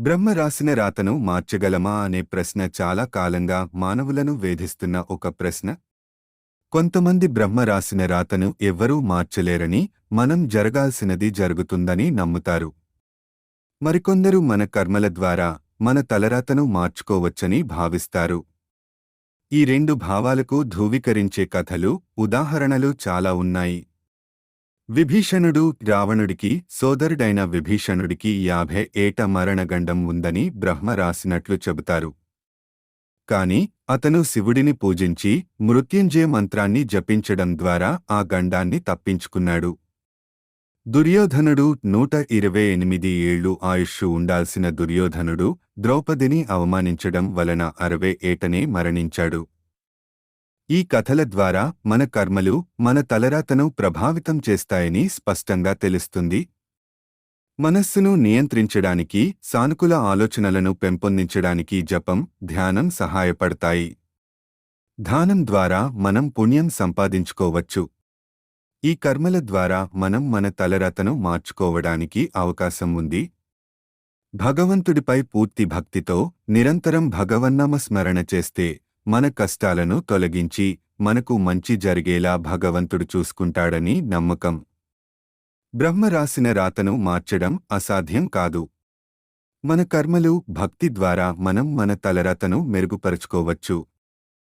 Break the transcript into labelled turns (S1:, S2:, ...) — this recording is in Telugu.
S1: బ్రహ్మ రాసిన రాతను మార్చగలమా అనే ప్రశ్న చాలా కాలంగా మానవులను వేధిస్తున్న ఒక ప్రశ్న. కొంతమంది బ్రహ్మ రాసిన రాతను ఎవ్వరూ మార్చలేరని మనం జరగాల్సినది జరుగుతుందని నమ్ముతారు. మరికొందరు మన కర్మల ద్వారా మన తలరాతను మార్చుకోవచ్చని భావిస్తారు. ఈ రెండు భావాలకు ధృవీకరించే కథలు ఉదాహరణలు చాలా ఉన్నాయి. విభీషణుడు రావణుడికి సోదరుడైన విభీషణుడికి యాభై ఏట మరణగండం ఉందని బ్రహ్మ రాసినట్లు చెబుతారు. కాని అతను శివుడిని పూజించి మృత్యుంజయ మంత్రాన్ని జపించడం ద్వారా ఆ గండాన్ని తప్పించుకున్నాడు. దుర్యోధనుడు నూట ఇరవై ఎనిమిది ఏళ్ళు ఆయుష్షు ఉండాల్సిన దుర్యోధనుడు ద్రౌపదిని అవమానించడం వలన అరవై ఏటనే మరణించాడు. ఈ కథల ద్వారా మన కర్మలు మన తలరాతను ప్రభావితం చేస్తాయని స్పష్టంగా తెలుస్తుంది. మనస్సును నియంత్రించడానికి సానుకూల ఆలోచనలను పెంపొందించడానికి జపం ధ్యానం సహాయపడతాయి. ధ్యానం ద్వారా మనం పుణ్యం సంపాదించుకోవచ్చు. ఈ కర్మల ద్వారా మనం మన తలరాతను మార్చుకోవడానికి అవకాశం ఉంది. భగవంతుడిపై పూర్తి భక్తితో నిరంతరం భగవన్నామ స్మరణ చేస్తే మన కష్టాలను తొలగించి మనకు మంచి జరిగేలా భగవంతుడు చూసుకుంటాడని నమ్మకం. బ్రహ్మ రాసిన రాతను మార్చడం అసాధ్యం కాదు. మన కర్మలు భక్తి ద్వారా మనం మన తలరాతను మెరుగుపరుచుకోవచ్చు.